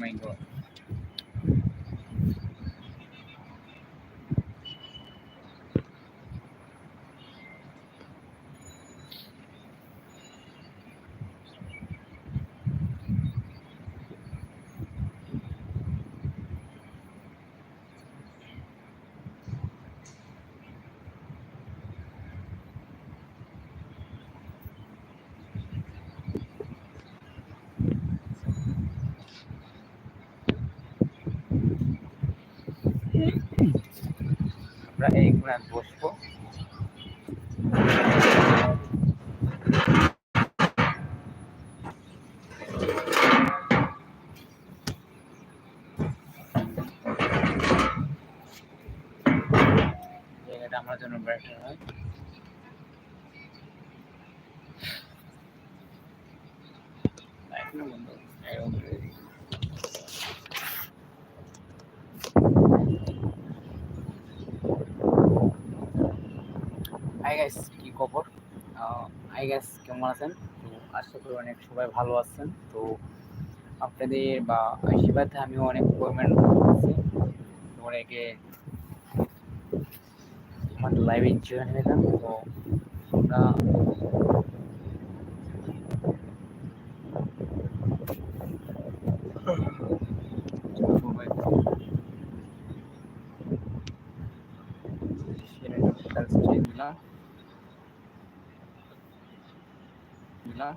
মাই god আমরা এই কোণায় বসবো। আমার জন্য বেটার হয়। বন্ধ এরকম করে দিই। হাই গাইস কি খবর? হাই গাইস কেমন আছেন? তো আশা করি অনেক সবাই ভালো আছেন। তো আপনাদের বা আশীর্বাদে আমিও অনেক পেমেন্ট করতেছি তো অনেকে আমার লাইভে জয়েন হলাম তো আমরা সবাই দিলাম দিলাম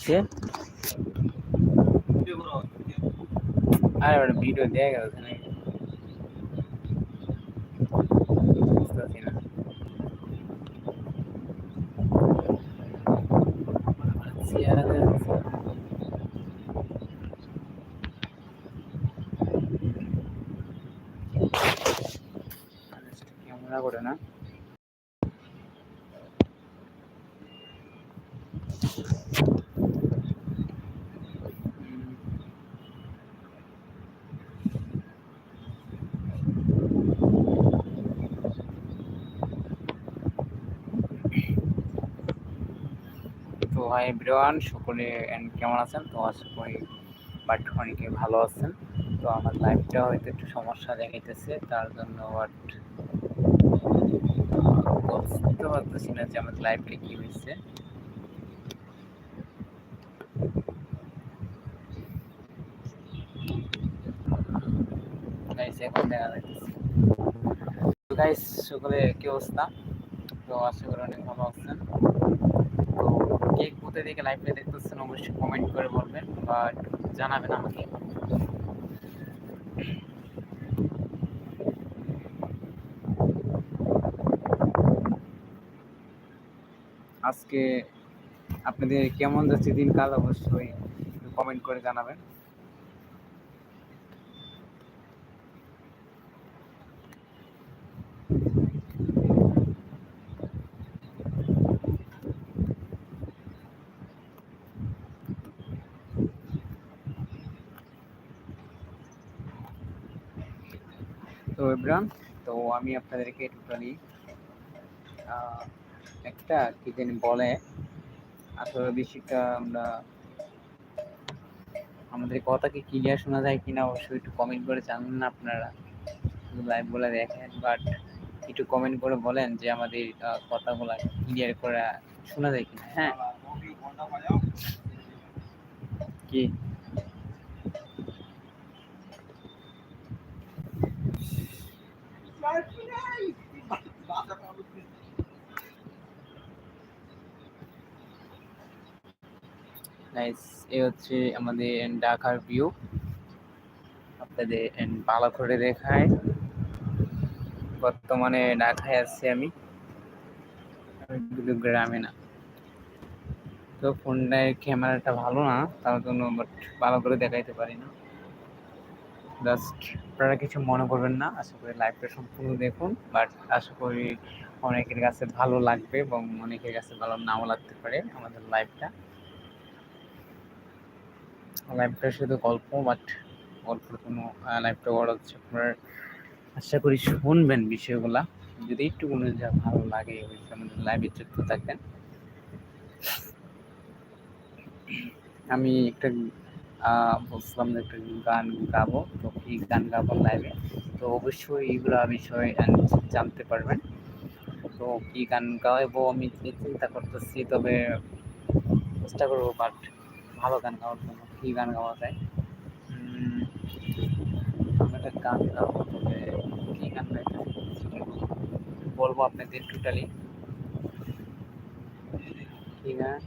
সে আরে ওটা ভিডিও দেয়া গেল Yeah, বুঝতে পারছি না চেহারা দেখা যাচ্ছে। ক্যামেরা করে না হুম, তো হাই এভরিওয়ান, সকলে, and কেমন আছেন? তো আশা করি বাট অনেকে ভালো আছেন। তো আমার লাইফটা হয়তো একটু সমস্যা দেখাইতেছে, তার জন্য বাট বুঝতে পারতেছি না যে আমার লাইফে কি হয়েছে দেখা সকলে কি অবস্থা? তো আশা করি অনেক ভালো আছেন। তো কে কোথা থেকে লাইভটা দেখতেছেন, অবশ্যই কমেন্ট করে বলবেন বা জানাবেন আমাকে। আজকে আপনাদের কেমন যাচ্ছে দিনকাল অবশ্যই কমেন্ট করে জানাবেন। ইব্রান তো আমি আপনাদেরকে টোটালি একটা কি জানি বলে, আসলে বেশিটা আমরা আমাদের কথা কি ক্লিয়ার শোনা যায় কিনা অবশ্যই একটু কমেন্ট করে জানান আপনারা। লাইভ বলে দেখেন বাট একটু কমেন্ট করে বলেন যে আমাদের কথাগুলা ক্লিয়ার করে শোনা যায় কিনা। হ্যাঁ। কি? এই হচ্ছে আমাদের ঢাকার ভিউ আপনাদের ভালো করে দেখায়। বর্তমানে ঢাকায় আছি আমি। গ্রামে না। তো ফোনটায় ক্যামেরাটা ভালো না, তার জন্য বাট ভালো করে দেখাইতে পারি না। জাস্ট আপনারা কিছু মনে করবেন না, আশা করি লাইভটা সম্পূর্ণ দেখুন। বাট আশা করি অনেকের কাছে ভালো লাগবে এবং অনেকের কাছে ভালো নাও লাগতে পারে আমাদের লাইভটা লাইভটা শুধু গল্প বাট গল্পের কোনো লাইভটা বড় হচ্ছে আপনার, আশা করি শুনবেন বিষয়গুলা। যদি একটু কোনো যা ভালো লাগে আমাদের লাইভে যুক্ত থাকবেন। আমি একটা বলছিলাম যে একটা গান গাবো, তো কি গান গাবো লাইভে তো অবশ্যই এইগুলো বিষয়ে জানতে পারবেন। তো কি গান গাইবো আমি চিন্তা করতেছি, তবে চেষ্টা করব বাট ভালো গান গাওয়ার জন্য। কি গান গাওয়া যায়? একটা গান গাবো তবে কি গান গাইতে বলব আপনাদের টোটালি কি গান?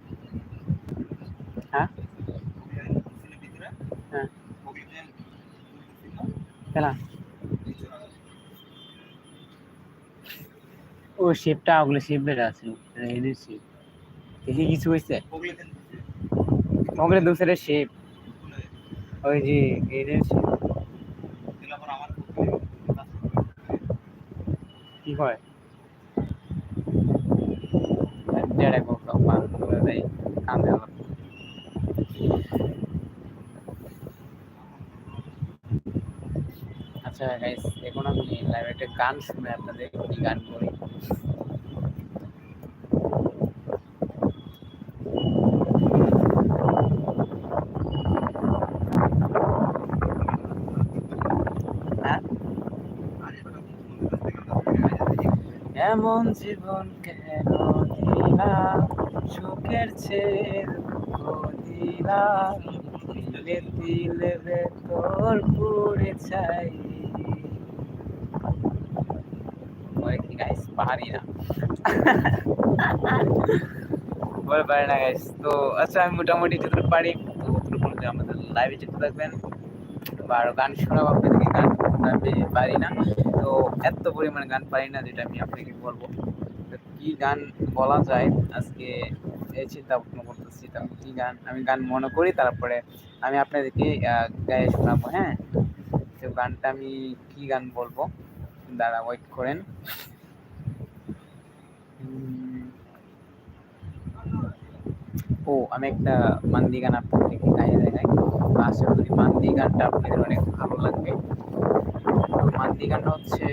হ্যাঁ? হ্যাঁ। খেলা ও শেপটা ওগুলো শেপ বেড়ে আছে শেপ দেখি কিছু হয়েছে ওগুলো দুসরে শেপ ওই যে কি হয়? আচ্ছা এখন আমি লাইভে একটা গান শুনে আপনাদের গান করি? এমন জীবন কেন দিলা সুখের চেয়ে দুঃখ দিলা দিলে দিলে ভেতর পুড়ে চাই গাইস পারি না। বলে পারি না গাইস তো আচ্ছা আমি মোটামুটি যতটুকু পারি ততটুকু আমাদের লাইভে যুক্ত থাকবেন। বা আরও গান শোনাবো, আপনাদেরকে গান পারি না। এত পরিমাণে গান পারি না যেটা আমি আপনাকে বলব। কি গান বলা যায়? আজকে এই চিন্তা ভাবনা করতেছি তা কি গান? আমি গান মনে করি, তারপরে আমি আপনাদেরকে গায়ে শোনাবো হ্যাঁ? তো গানটা আমি কি গান বলব? দাঁড়া ওয়েট করেন। ও, আমি একটা মান্দি গান আপনাদেরকে গাইয়ে দেখাই। আশা করি মান্দি গানটা আপনাদের অনেক ভালো লাগবে। গানটা হচ্ছে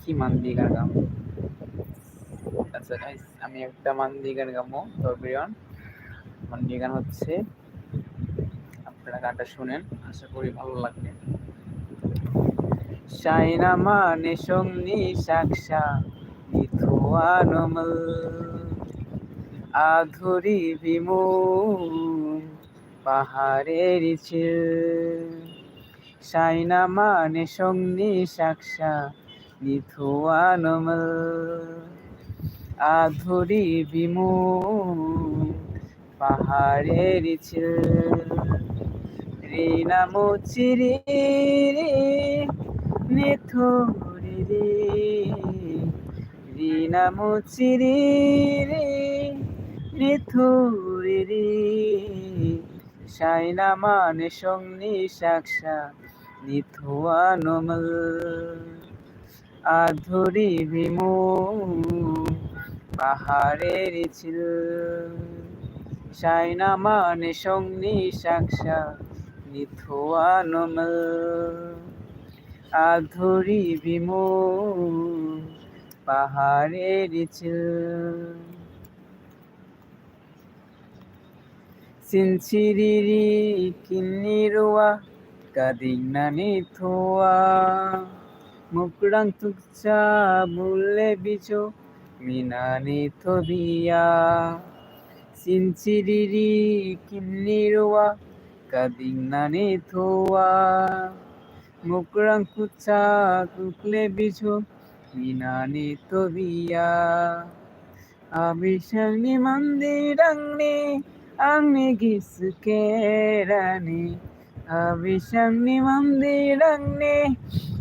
কি মান্দি গান গাম? আচ্ছা আমি একটা মান্দি গান গামো তো বিয়ন মান্দি হচ্ছে, আপনারা গানটা শুনেন, আশা করি ভালো লাগবে। শাইনা মানে সঙ্গী সাক্ষা মিথুয়ানমল আধুরি বিমু পাহাড়ের ছিল সাইনা মানে সঙ্গী সাক্ষা নিথুয়ানমল আধুরি বিমু পাহাড়ের ছিল রিনামো চিরি নিথুরি রিনামো চিরি রে নিথুরি রে সাইনা মানে সঙ্গী সাক্ষা নিথুয়ানমল আধুরি বিমু পাহাড়ের ছিল সাইনা মানে সঙ্গী সাক্ষা নিথুয়ানমল আধুরি বিমু পাহাড়ের ছিল সিনচিরিরি কিন্নিরুয়া কাদিনানি থোয়া mukrang tukcha bulle bicho minani tobia sinchiriri kinnirwa kadinani thoa মুকুরাং কুচা কুকলে বিছো মিনানি তবিয়া আবিশানি মন্দিরাংনি angni giskerani abishangni mandirangni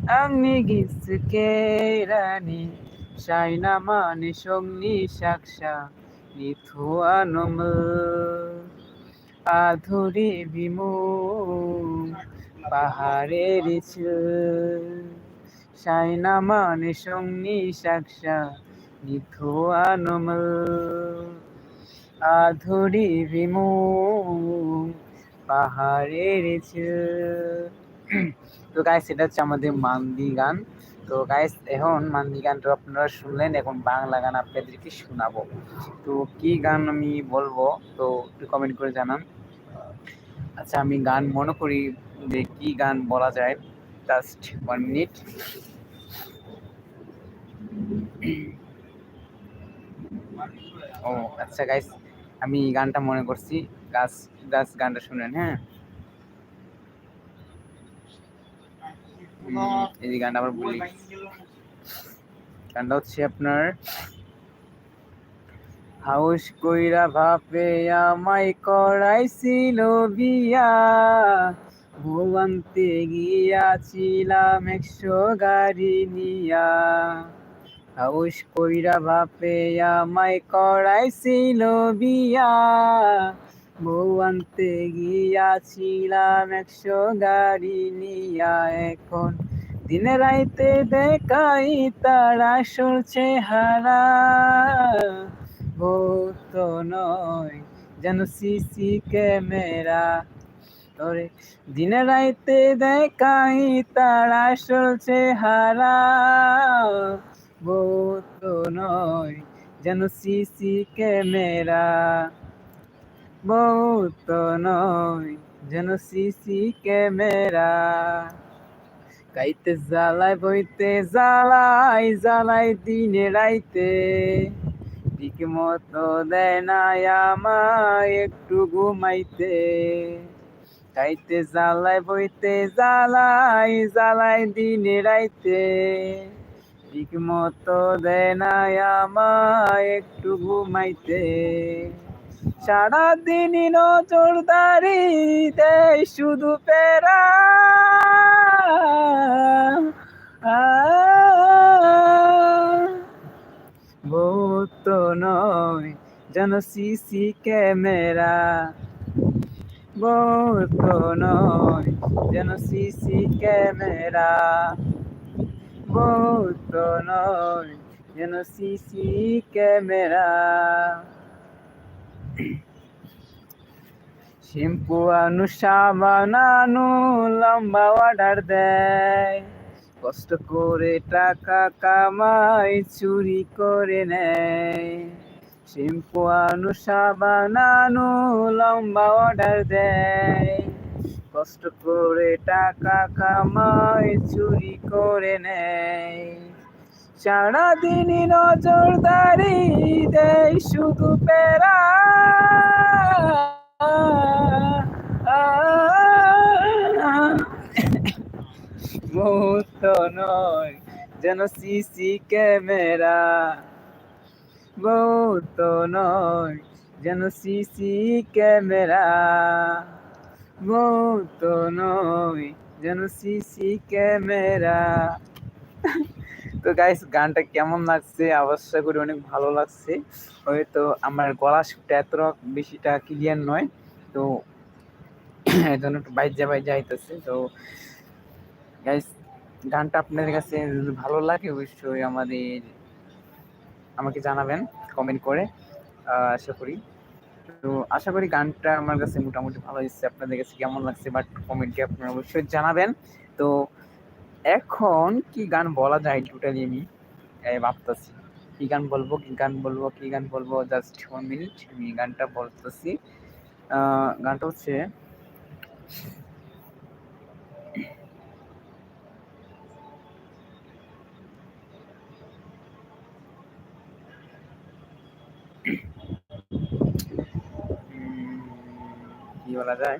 angni giskerani shaina mani shogni shaksha নিথুয়ানম আধুরি বিমু পাহাড়ের সাইনা মানে সঙ্গী সাক্ষা নিথুয়ানম আধুরি বিমু পাহাড়ের তো গাইস এটা হচ্ছে আমাদের মান্দি গান। তো গাইস এখন মান্দি গানটা আপনারা শুনলেন, এখন বাংলা গান আপনাদেরকে শোনাবো। তো কি গান আমি বলব? তো একটু কমেন্ট করে জানান। আচ্ছা আমি গান মনে করি যে কি গান বলা যায়। জাস্ট ওয়ান মিনিট ও আচ্ছা গাইস আমি গানটা মনে করছি। গাছ গাছ গানটা শুনেন হ্যাঁ? এই গানটা আবার বলি। গানটা হচ্ছে আপনার, হাউস কইরা ভাপে আমায় করাইছিল বিয়া। ভুবন্তে গিয়াছিলাম একশো গাড়ি নিয়া। হাউস কইরা বাপে আমায় করাইছিল বিয়া। বউ আনতে গিয়াছিলাম একশো গাড়ি নিয়া। এখন দিনে রাইতে দেখাই তারা সরছে হারা তো নয়, যেন সিসি ক্যামেরা। তোরে দিনে রাইতে দেখাই তারা সরছে হারা বহুত নয় যেন সিসি ক্যামেরা। বহুত নয় যেন সিসি ক্যামেরা। গাইতে জ্বালাই বইতে জ্বালাই জ্বালাই দিনে রাইতে। ঠিক মতো দেয় না আমায় একটু ঘুমাইতে। গাইতে জ্বালাই বইতে জ্বালাই জ্বালাই দিনে রাইতে। ঠিক মতো দেয় না আমায় একটু ঘুমাইতে। সারাদিন নজরদারি দেয় শুধু পেরা ভূত নয়, যেন সিসি ক্যামেরা। ভূত নয়, যেন সিসি ক্যামেরা। ভূত নয় যেন সিসি ক্যামেরা। শ্যাম্পু আনু, সাবান লম্বা অর্ডার দেয়। কষ্ট করে টাকা কামাই চুরি করে নেয়। শ্যাম্পু আনু, সাবান লম্বা অর্ডার দেয়। কষ্ট করে টাকা কামাই চুরি করে নেয়। সারাদিন নজরদারি দেয় শুধু পেরা মুহূর্ত নয় যেন সিসি ক্যামেরা। বহুত নয় যেন সিসি ক্যামেরা। বহুত নয় যেন সিসি ক্যামেরা। তো গাইস গানটা কেমন লাগছে? অবশ্য করে অনেক ভালো লাগছে। হয়তো আমার গলা সুরটা এত বেশিটা ক্লিয়ার নয়। তো এই জন্য একটু বাইজা বাইজা আইতেছে। তো গাইস গানটা আপনাদের কাছে যদি ভালো লাগে, অবশ্যই আমাদের, আমাকে জানাবেন কমেন্ট করে। আশা করি। তো আশা করি গানটা আমার কাছে মোটামুটি ভালো হয়েছে, আপনাদের কাছে কেমন লাগছে বাট কমেন্টে আপনারা অবশ্যই জানাবেন। তো এখন কি গান বলা যায় টোটালি আমি? ভাবতেছি, কি গান বলব, কি গান বলব, কি গান বলব? জাস্ট ওয়ান মিনিট আমি গানটা বলতেছি। গানটা হচ্ছে বলা যায়।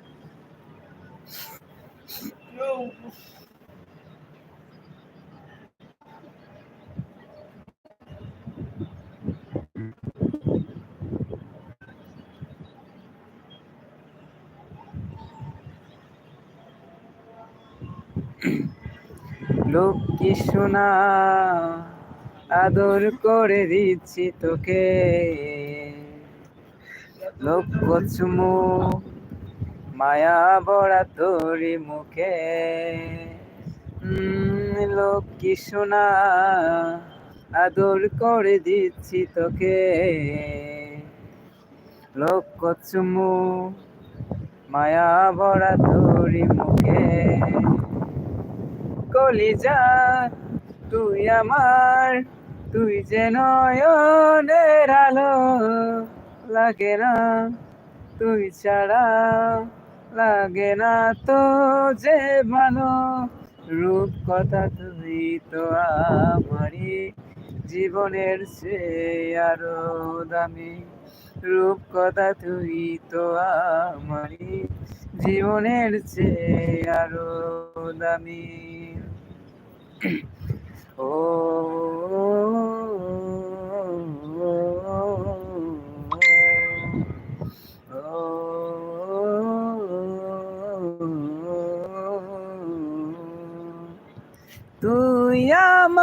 লোক কি আদর করে দিচ্ছি তোকে। লোক মায়া বড়া তোরি মুখে। লক্ষ্মী সোনা? আদর করে দিচ্ছি তোকে। লক্ষ চুমু মায়া বড়া তোরি মুখে। কলিজা, তুই আমার, তুই যে নয়নের আলো। লাগে না, তুই ছাড়া লাগে না তো যে ভালো? রূপ কথা তুই তো আমারই। জীবনের সে আরও দামি। রূপ কথা তুই তো আমারই। জীবনের চেয়ে আরও দামি। ও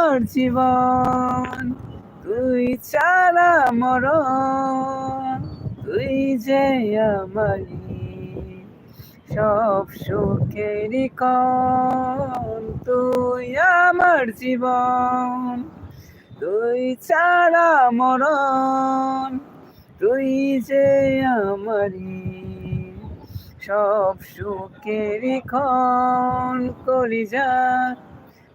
আমার জীবন। তুই ছাড়া মরণ, তুই যে আমারি সব সুখেরই কন। তুই আমার জীবন, তুই ছাড়া মরণ, তুই যে আমারি সব ক্ষণ করি যা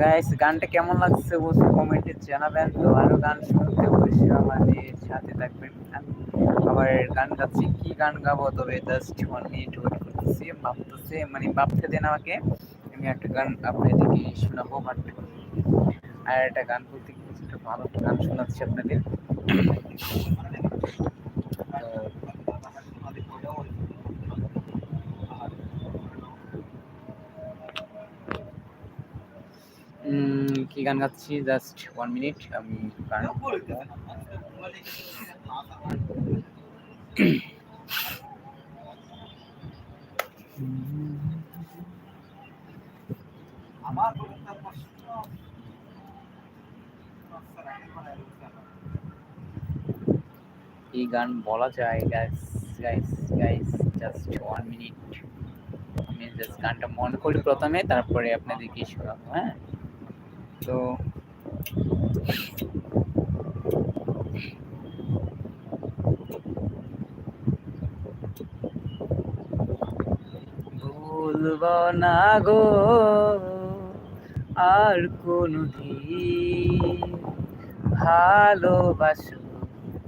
গাইস গানটা কেমন লাগছে অবশ্যই কমেন্টে জানাবেন। তো আরও গান শুনতে অবশ্যই আমাদের সাথে থাকবেন। আবার গান গাচ্ছি, কি গান গাবো? তবে জাস্ট মিনিট ওয়েট করতেছি। ভাবতেছে মানে ভাবতে দেন আমাকে, আমি একটা গান আপনাদেরকে শোনাবো বাট আর একটা গান বলতে একটা ভালো গান শোনাচ্ছি আপনাদের। কি গান গাচ্ছি? জাস্ট ওয়ান মিনিট আমি গান গান বলা যায় guys guys guys just one minute আমি জাস্ট গানটা মনে করি প্রথমে, তারপরে আপনাদেরকে শোনাবো হ্যাঁ? তো ভুলব না গো, আর কোনো দিন ভালোবাসো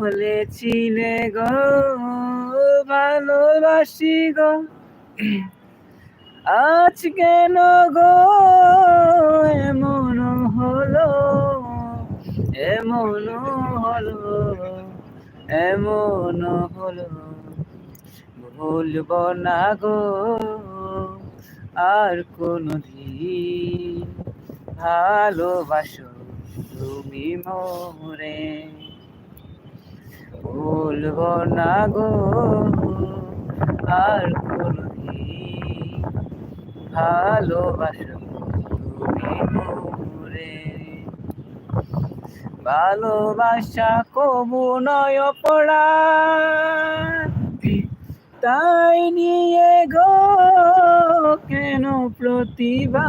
বলেছিলে গো, ভালোবাসি গো। আজ কেন গো এমন হলো এমন হলো এমন হলো। ভুলব না গো, আর কোনো দিন ভালোবাসো তুমি মোরে। ভুলব না গো, আর ভালোবাসা কবু নয় পড়া তাই নিয়ে গো কেন প্রতিভা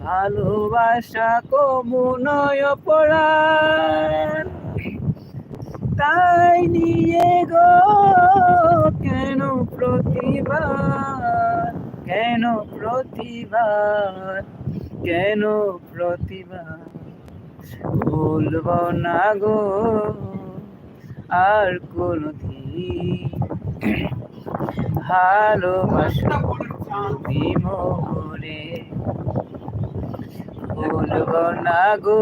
ভালোবাসা কবু নয় পড়া তাই নিয়ে গো, কেন প্রতিভা কেন প্রতিভা কেন প্রতিভা ভুলব না গো, আর কোনদিন। ভালোবাসা তুমি ভুলব না গো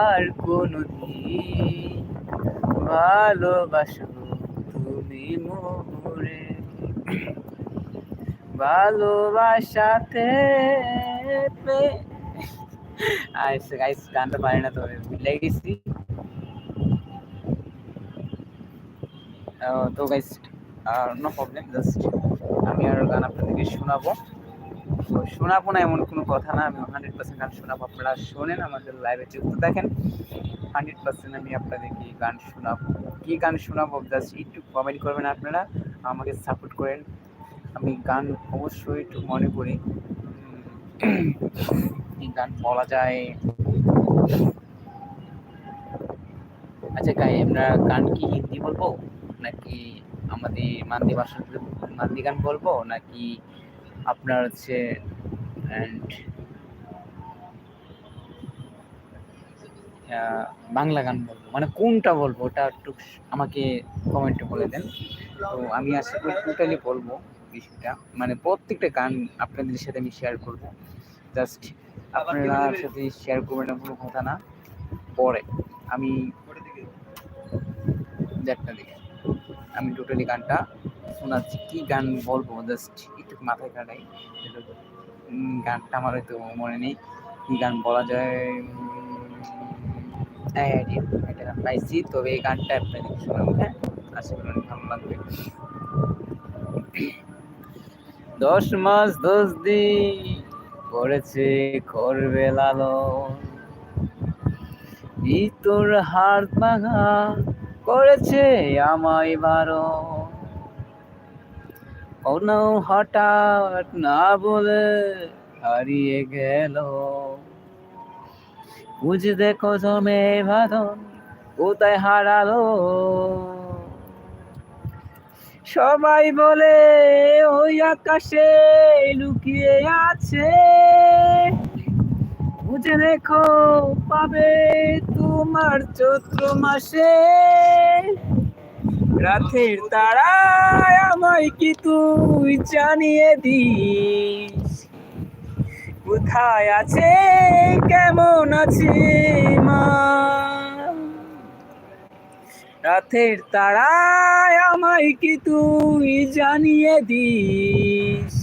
আর কোনদিন ভালোবাসো তুমি মোরে। ভালোবাসাতে আইস গাইস গানটা পারি না তো ভুলে গেছি। তো গাইস নো প্রবলেম জাস্ট আমি আর গান আপনাদেরকে শোনাবো। তো শোনাবো না, এমন কোনো কথা না, আমি হান্ড্রেড পার্সেন্ট গান শোনাবো। আপনারা শোনেন আমাদের লাইভে যুক্ত দেখেন হান্ড্রেড পার্সেন্ট আমি আপনাদেরকে গান শোনাবো। কি গান শোনাবো? জাস্ট একটু কমেন্ট করবেন আপনারা, আমাকে সাপোর্ট করেন। আমি গান অবশ্যই একটু মনে করি। গান বলা যায়। আচ্ছা গাই আমরা গান কি হিন্দি বলব? নাকি আমাদের মান্দি ভাষার মান্দি গান বলব? নাকি আপনার হচ্ছে অ্যান্ড বাংলা গান বলব। মানে কোনটা বলব ওটা একটু আমাকে কমেন্টে বলে দেন। তো আমি আশা করি টোটালি বলব বিষয়টা। মানে প্রত্যেকটা গান আপনাদের সাথে আমি শেয়ার করব। জাস্ট আপনারা সাথে শেয়ার করবেন না কোনো কথা না। পরে আমি একটা দিকে আমি টোটালি গানটা শোনাচ্ছি, কি গান বলব? জাস্ট একটু মাথায় কাটাই। গানটা আমার হয়তো মনে নেই। কি গান বলা যায়? পাইছি, তবে এই গানটা আপনাদের শোনাবো হ্যাঁ? আশা করি ভালো লাগবে। দশ মাস দশ দিন করেছে করবে লালো তোর হার ভাঙা করেছে আমায় বারো কোনো হঠাৎ না বলে হারিয়ে গেল। বুঝ দেখো জমে বাঁধন, কোথায় হারালো? সবাই বলে, ওই আকাশে লুকিয়ে আছে। বুঝে দেখো পাবে তোমার চৈত্র মাসে। রাতের তারায় আমায় কি তুই জানিয়ে দিস? কোথায় আছে? কেমন আছে মা? রাতের তারায় আমায় কি তুই জানিয়ে দিস?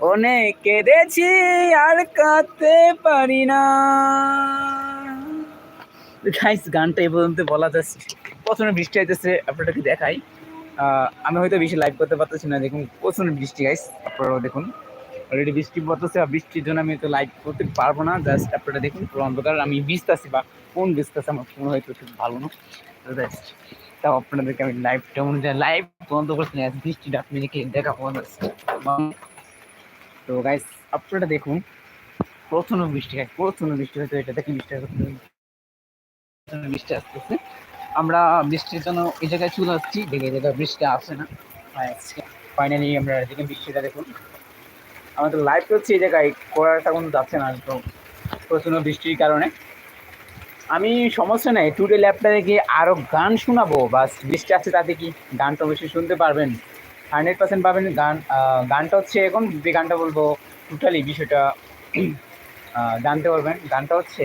অনেক কেঁদেছি আর কাঁদতে পারি না। গাইস গানটা এই পর্যন্ত বলা যাচ্ছে। প্রচণ্ড বৃষ্টি হইতেছে, আপনাদেরকে দেখাই। আমি হয়তো বেশি লাইভ করতে পারতেছি না, দেখুন, প্রচণ্ড বৃষ্টি গাইস আপনারাও দেখুন। অলরেডি বৃষ্টি পড়তেছে, আর বৃষ্টির জন্য আমি তো লাইভ করতে পারব না জাস্ট আপনারা দেখুন, পুরো অন্ধকার। আমি ভিজতেছি, বা কোন ভিজতেছে আমার ফোন হয়তো ঠিক ভালো না। জাস্ট তাও আপনাদেরকে আমি লাইভটা অনুযায়ী লাইভ বন্ধ করছি না বৃষ্টিটা আপনি দেখা পাওয়া যাচ্ছে তো গাইস আপনারা দেখুন, প্রচণ্ড বৃষ্টি গাইস প্রচণ্ড বৃষ্টি হয়তো এটা দেখে বৃষ্টি বৃষ্টি আসতেছে। আমরা বৃষ্টির জন্য এই জায়গায় চলে আসছি দেখে জায়গায় বৃষ্টি আসে না। ফাইনালি আমরা এদিকে বৃষ্টিটা দেখুন। আমাদের লাইভ হচ্ছে এই জায়গায়, করাটা কোনো যাচ্ছে না তো প্রচণ্ড বৃষ্টির কারণে। আমি সমস্যা নেই টুডে ল্যাপটা দেখে আরও গান শোনাবো। বা বৃষ্টি আছে তাতে কি গানটা অবশ্যই শুনতে পারবেন। হান্ড্রেড পার্সেন্ট পাবেন গান গানটা হচ্ছে এখন যে গানটা বলব টোটালি বিষয়টা জানতে পারবেন। গানটা হচ্ছে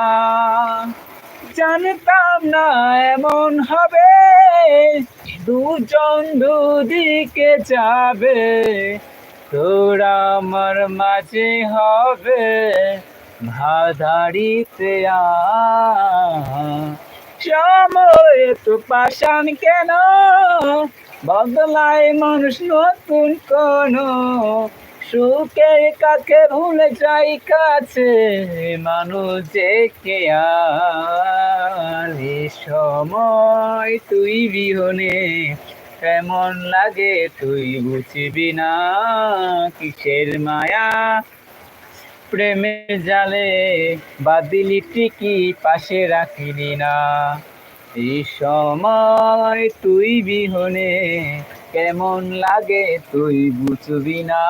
জানতাম না এমন হবে। দুজন দুদিকে যাবে, তোরা আমার মাঝে হবে। ভাধারিতে সময় তো পাশান কেন? বদলায় মানুষ নতুন কোন সুখে কাকে ভুলে যাই কাছে? মানুষ যে কে আলে সময় তুই বিহনে। কেমন লাগে তুই বুঝবি না? কিসের মায়া? প্রেমের জালে বাদিলি টিকি পাশে রাখিলি না। এই সময় তুই বিহনে কেমন লাগে? তুই বুঝবি না।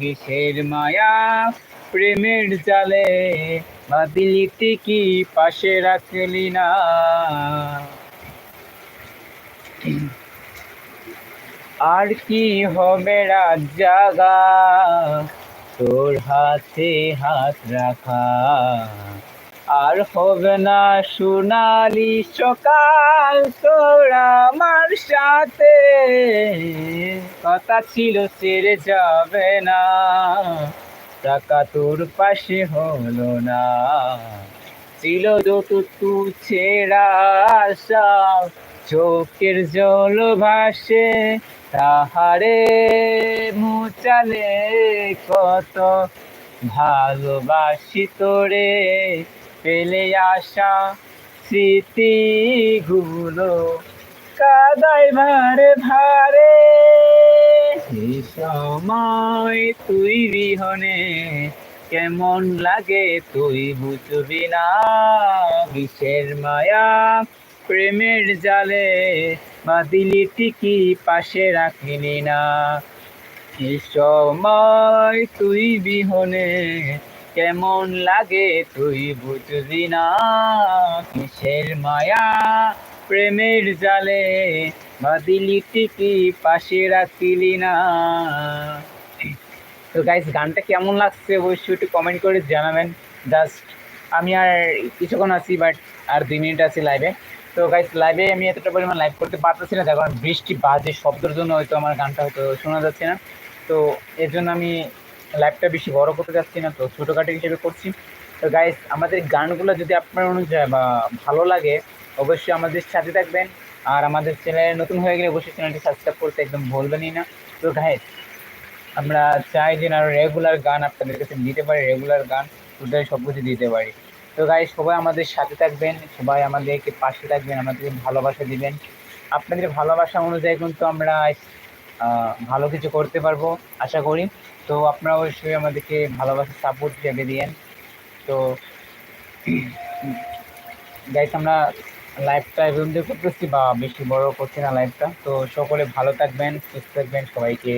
কিসের মায়া প্রেমের জালে। বাদিলি টিকি পাশে রাখলি না। আর কি হবে রাত জাগা? তোর হাতে হাত রাখা। আর হবে না সোনালি সকাল তোর আমার সাথে। কথা ছিল ছেড়ে যাবে না। টাকা তোর পাশে হলো না। ছিল যত তু ছেড়া আশা। চোখের জল ভাসে। তাহারে মুচালে কত ভালোবাসি তোরে। পেলে আসা স্মৃতিগুলো কাদাই ভারে। ভারে সময় তুই বিহনে, কেমন লাগে তুই বুঝবি না। কিসের মায়া প্রেমের জালে বাদিলি টিকি পাশে রাখিনি না। সময় তুই বিহনে কেমন লাগে তুই বুঝবি না? কিসের মায়া? প্রেমের জালে বাদিলি টিকি পাশে রাখিলি না। তো গাইস গানটা কেমন লাগছে অবশ্যই একটু কমেন্ট করে জানাবেন। জাস্ট আমি আর কিছুক্ষণ আছি বাট আর দুই মিনিট আছি লাইভে তো গাইস লাইভে আমি এতটা পরিমাণ লাইভ করতে পারতেছি না। কারণ বৃষ্টি বাজে শব্দের জন্য হয়তো আমার গানটা হয়তো শোনা যাচ্ছে না। তো এর জন্য আমি লাইভটা বেশি বড় করতে যাচ্ছি না, তো ছোটোখাটো হিসেবে করছি। তো গাইস আমাদের গানগুলো যদি আপনার অনুযায়ী বা ভালো লাগে, অবশ্যই আমাদের সাথে থাকবেন। আর আমাদের চ্যানেলে নতুন হয়ে গেলে অবশ্যই চ্যানেলটি সাবস্ক্রাইব করতে একদম ভুলবেনই না। তো গাইস আমরা চাই যে আরও রেগুলার গান আপনাদের কাছে দিতে পারি রেগুলার গান, ওটাই সব কিছু দিতে পারি। তো গাই সবাই আমাদের সাথে থাকবেন, সবাই আমাদেরকে পাশে থাকবেন, আমাদেরকে ভালোবাসা দিবেন। আপনাদের ভালোবাসা অনুযায়ী কিন্তু আমরা ভালো কিছু করতে পারব, আশা করি। তো আপনারা অবশ্যই আমাদেরকে ভালোবাসা সাপোর্ট হিসেবে দিয়েন। তো গাইস আমরা লাইফটা এরকম করতেছি বা বেশি বড় করছি না লাইফটা তো সকলে ভালো থাকবেন, সুস্থ থাকবেন। সবাইকে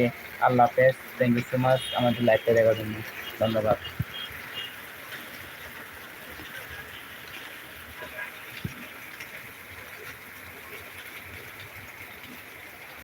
আল্লাহ হাফেজ। থ্যাংক ইউ সো মাচ আমাদের লাইফটা দেখার জন্য। ধন্যবাদ।